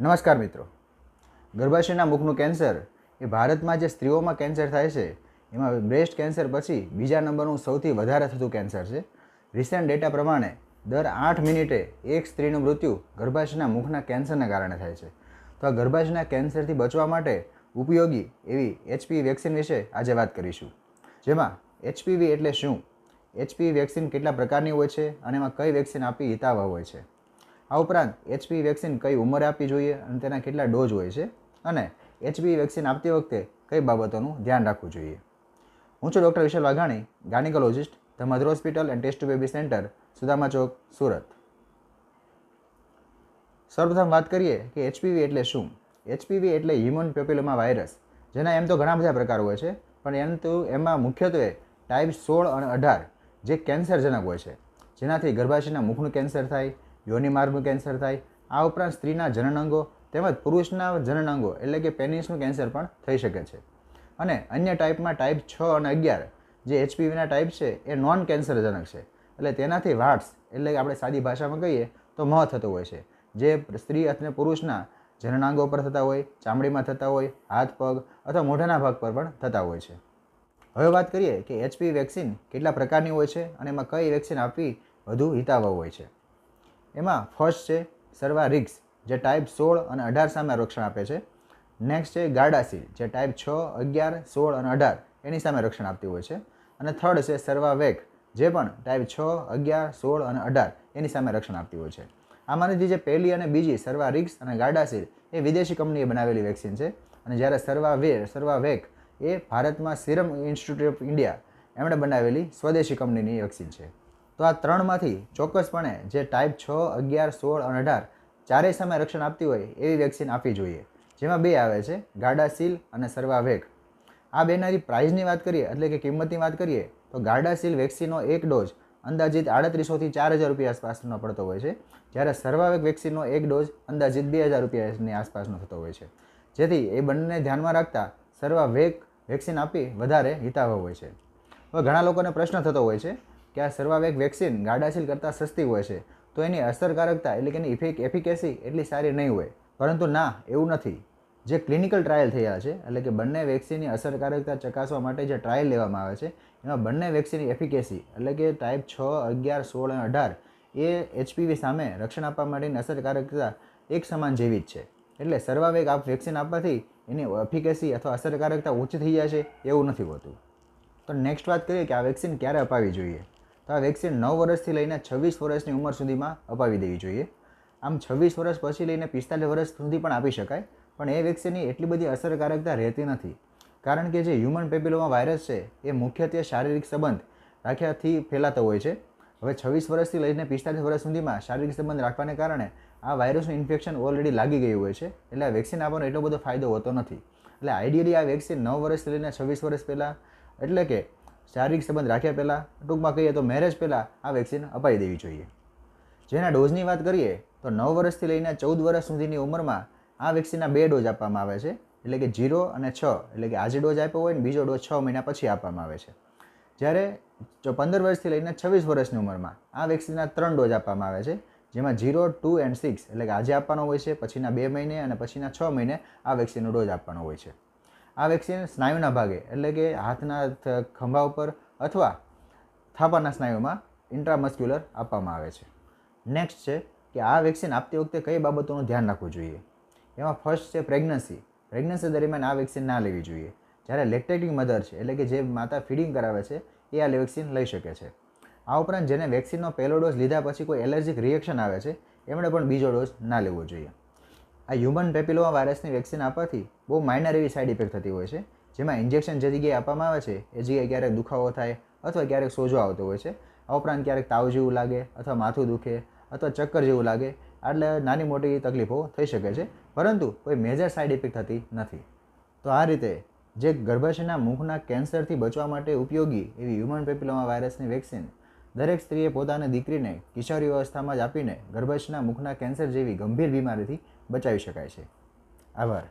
નમસ્કાર મિત્રો. ગર્ભાશયના મુખનું કેન્સર એ ભારતમાં જે સ્ત્રીઓમાં કેન્સર થાય છે, એમાં બ્રેસ્ટ કેન્સર પછી બીજા નંબરનું સૌથી વધારે થતું કેન્સર છે. રિસેન્ટ ડેટા પ્રમાણે દર આઠ મિનિટે એક સ્ત્રીનું મૃત્યુ ગર્ભાશયના મુખના કેન્સરને કારણે થાય છે. તો આ ગર્ભાશયના કેન્સરથી બચવા માટે ઉપયોગી એવી એચપીવી વેક્સિન વિશે આજે વાત કરીશું. જેમાં એચપીવી એટલે શું? એચપીવી વેક્સિન કેટલા પ્રકારની હોય છે અને એમાં કઈ વેક્સિન આપી હિતાવહ હોય છે? આ ઉપરાંત એચપી વેક્સિન કઈ ઉંમરે આપવી જોઈએ અને તેના કેટલા ડોઝ હોય છે અને એચપી વેક્સિન આપતી વખતે કઈ બાબતોનું ધ્યાન રાખવું જોઈએ. હું છું doctor Vishal Vaghani, gynaecologist the mother hospital and test baby centre, Sudama Chowk, Surat. સર્વપ્રથમ વાત કરીએ કે એચપીવી એટલે શું? એચપીવી એટલે હ્યુમન પેપ્યુલોમા વાયરસ, જેના એમ તો ઘણા બધા પ્રકારો હોય છે, પણ એમ તો એમાં મુખ્યત્વે ટાઈપ સોળ અને અઢાર, જે કેન્સરજનક હોય છે, જેનાથી ગર્ભાશયના મુખનું કેન્સર થાય યોની માર્ગનું કેન્સર થાય. આ ઉપરાંત સ્ત્રીના જનનાંગો તેમજ પુરુષના જનનાંગો એટલે કે પેનિસનું કેન્સર પણ થઈ શકે છે. અને અન્ય ટાઈપમાં ટાઈપ છ અને અગિયાર જે એચપીવીના ટાઈપ છે એ નોન કેન્સરજનક છે. એટલે તેનાથી વાટ્સ એટલે કે આપણે સાદી ભાષામાં કહીએ તો મહ થતો હોય છે. જે સ્ત્રી અને પુરુષના જનનાંગો પર થતા હોય, ચામડીમાં થતા હોય, હાથ, પગ અથવા મોઢાના ભાગ પર પણ થતા હોય છે. હવે વાત કરીએ કે એચપી વેક્સિન કેટલા પ્રકારની હોય છે અને એમાં કઈ વેક્સિન આપવી વધુ હિતાવહ હોય છે. એમાં ફર્સ્ટ છે સર્વા રિક્સ જે ટાઈપ સોળ અને અઢાર સામે રક્ષણ આપે છે. નેક્સ્ટ છે ગાર્ડાસીલ જે ટાઈપ છ, અગિયાર, સોળ અને અઢાર, એની સામે રક્ષણ આપતી હોય છે. અને થર્ડ છે સર્વા વેક જે પણ ટાઈપ છ, અગિયાર, સોળ અને અઢાર, એની સામે રક્ષણ આપતી હોય છે. આમાંની જે પહેલી અને બીજી, સર્વા રિક્સ અને ગાર્ડાસીલ એ વિદેશી કંપનીએ બનાવેલી વેક્સિન છે. અને જ્યારે સર્વા વે, સર્વા વેક એ ભારતમાં સિરમ ઇન્સ્ટિટ્યૂટ ઓફ ઇન્ડિયા એમણે બનાવેલી સ્વદેશી કંપનીની વેક્સિન છે. તો આ ત્રણમાંથી ચોક્કસપણે જે ટાઈપ છ, અગિયાર, સોળ અને અઢાર ચારેય સામે રક્ષણ આપતી હોય એવી વેક્સિન આપવી જોઈએ. જેમાં બે આવે છે ગાર્ડાસીલ અને સર્વાવેગ આ બેનારી પ્રાઇઝની વાત કરીએ એટલે કે કિંમતની વાત કરીએ તો ગાર્ડાસીલ વેક્સિનનો એક ડોઝ અંદાજિત આડત્રીસોથી ચાર હજાર રૂપિયા આસપાસનો પડતો હોય છે, જ્યારે સર્વાવેક વેક્સિનનો એક ડોઝ અંદાજિત બે હજાર રૂપિયાની આસપાસનો થતો હોય છે. જેથી એ બંનેને ધ્યાનમાં રાખતા સર્વાવેગ વેક્સિન આપી વધારે હિતાવહ હોય છે. હવે ઘણા લોકોને પ્રશ્ન થતો હોય છે કે આ સર્વાવેક વેક્સિન ગાર્ડાસિલ કરતાં સસ્તી હોય છે, તો એની અસરકારકતા એટલે કે એની ઇફેક એફિકેસી એટલી સારી નહીં હોય. પરંતુ ના, એવું નથી. જે ક્લિનિકલ ટ્રાયલ થયા છે, એટલે કે બંને વેક્સિનની અસરકારકતા ચકાસવા માટે જે ટ્રાયલ લેવામાં આવે છે, એમાં બંને વેક્સિનની એફિકેસી એટલે કે ટાઈપ છ, અગિયાર, સોળ અને અઢાર, એ એચપીવી સામે રક્ષણ આપવા માટેની અસરકારકતા એક સમાન જેવી જ છે. એટલે સર્વાવેગ આપ વેક્સિન આપવાથી એની એફિકેસી અથવા અસરકારકતા ઓછી થઈ જાય છે, એવું નથી હોતું. તો નેક્સ્ટ વાત કરીએ કે આ વેક્સિન ક્યારે અપાવી જોઈએ? તો આ વેક્સિન નવ વર્ષથી લઈને છવ્વીસ વર્ષની ઉંમર સુધીમાં અપાવી દેવી જોઈએ. આમ છવ્વીસ વર્ષ પછી લઈને પિસ્તાલીસ વર્ષ સુધી પણ આપી શકાય, પણ એ વેક્સિનની એટલી બધી અસરકારકતા રહેતી નથી. કારણ કે જે હ્યુમન પેપિલોમા વાયરસ છે, એ મુખ્યત્વે શારીરિક સંબંધ રાખ્યાથી ફેલાતો હોય છે. હવે છવ્વીસ વર્ષથી લઈને પિસ્તાલીસ વર્ષ સુધીમાં શારીરિક સંબંધ રાખવાને કારણે આ વાયરસનું ઇન્ફેક્શન ઓલરેડી લાગી ગયું હોય છે, એટલે આ વેક્સિન આપવાનો એટલો બધો ફાયદો હોતો નથી. એટલે આઈડિયલી આ વેક્સિન નવ વર્ષથી લઈને છવ્વીસ વર્ષ પહેલાં, એટલે કે શારીરિક સંબંધ રાખ્યા પહેલાં, ટૂંકમાં કહીએ તો મેરેજ પહેલાં આ વેક્સિન અપાઈ દેવી જોઈએ. જેના ડોઝની વાત કરીએ, તો નવ વર્ષથી લઈને ચૌદ વર્ષ સુધીની ઉંમરમાં આ વેક્સિનના બે ડોઝ આપવામાં આવે છે. એટલે કે જીરો અને છ, એટલે કે આજે ડોઝ આપ્યો હોય ને બીજો ડોઝ છ મહિના પછી આપવામાં આવે છે. જ્યારે જો પંદર વર્ષથી લઈને છવ્વીસ વર્ષની ઉંમરમાં આ વેક્સિનના ત્રણ ડોઝ આપવામાં આવે છે, જેમાં જીરો ટુ એન્ડ સિક્સ એટલે કે આજે આપવાનો હોય છે, પછીના બે મહિને અને પછીના છ મહિને આ વેક્સિનનો ડોઝ આપવાનો હોય છે. આ વેક્સિન સ્નાયુના ભાગે, એટલે કે હાથના ખંભા ઉપર અથવા થાપાના સ્નાયુમાં ઇન્ટ્રામસ્ક્યુલર આપવામાં આવે છે. નેક્સ્ટ છે કે આ વેક્સિન આપતી વખતે કઈ બાબતોનું ધ્યાન રાખવું જોઈએ? એમાં ફર્સ્ટ છે પ્રેગ્નન્સી પ્રેગ્નન્સી દરમિયાન આ વેક્સિન ના લેવી જોઈએ. જ્યારે લેક્ટેટિંગ મધર છે, એટલે કે જે માતા ફીડિંગ કરાવે છે, એ આ વેક્સિન લઈ શકે છે. આ ઉપરાંત જેને વેક્સિનનો પહેલો ડોઝ લીધા પછી કોઈ એલર્જીક રિએક્શન આવે છે, એમણે પણ બીજો ડોઝ ના લેવો જોઈએ. આ હ્યુમન પેપિલોમા વાયરસની વેક્સિન આપવાથી બહુ માઇનર એવી સાઇડ ઇફેક્ટ થતી હોય છે. જેમાં ઇન્જેક્શન જે જગ્યાએ આપવામાં આવે છે, એ જગ્યાએ ક્યારેક દુખાવો થાય અથવા ક્યારેક સોજો આવતો હોય છે. આ ઉપરાંત ક્યારેક તાવ જેવું લાગે અથવા માથું દુખે અથવા ચક્કર જેવું લાગે એટલે નાની મોટી તકલીફો થઈ શકે છે. પરંતુ કોઈ મેજર સાઇડ ઇફેક્ટ થતી નથી. તો આ રીતે જે ગર્ભાશયના મુખના કેન્સરથી બચવા માટે ઉપયોગી એવી હ્યુમન પેપિલોમા વાયરસની વેક્સિન દરેક સ્ત્રીએ પોતાની દીકરીને કિશોરી અવસ્થામાં જ આપીને ગર્ભાશયના મુખના કેન્સર જેવી ગંભીર બીમારીથી બચાવી શકાય છે. આભાર.